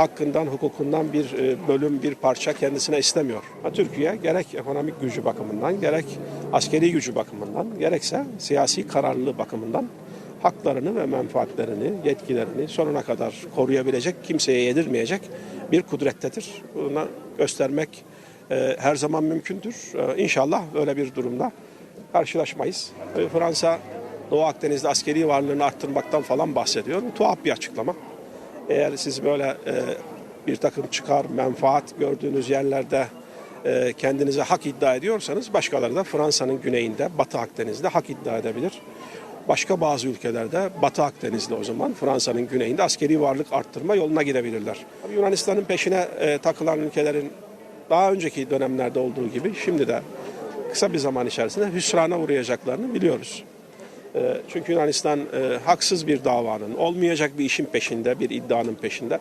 hakkından, hukukundan bir e, bölüm, bir parça kendisine istemiyor. Türkiye gerek ekonomik gücü bakımından, gerek askeri gücü bakımından, gerekse siyasi kararlılığı bakımından haklarını ve menfaatlerini, yetkilerini sonuna kadar koruyabilecek, kimseye yedirmeyecek bir kudrettedir. Bunu göstermek e, her zaman mümkündür. E, İnşallah böyle bir durumda karşılaşmayız. Fransa Doğu Akdeniz'de askeri varlığını arttırmaktan falan bahsediyor. Bu Tuhaf bir açıklama. Eğer siz böyle e, bir takım çıkar, menfaat gördüğünüz yerlerde e, kendinize hak iddia ediyorsanız başkaları da Fransa'nın güneyinde, Batı Akdeniz'de hak iddia edebilir. Başka bazı ülkelerde Batı Akdeniz'de o zaman Fransa'nın güneyinde askeri varlık arttırma yoluna girebilirler. Tabii Yunanistan'ın peşine e, takılan ülkelerin daha önceki dönemlerde olduğu gibi şimdi de kısa bir zaman içerisinde hüsrana uğrayacaklarını biliyoruz. E, Çünkü Yunanistan e, haksız bir davanın, olmayacak bir işin peşinde, bir iddianın peşinde.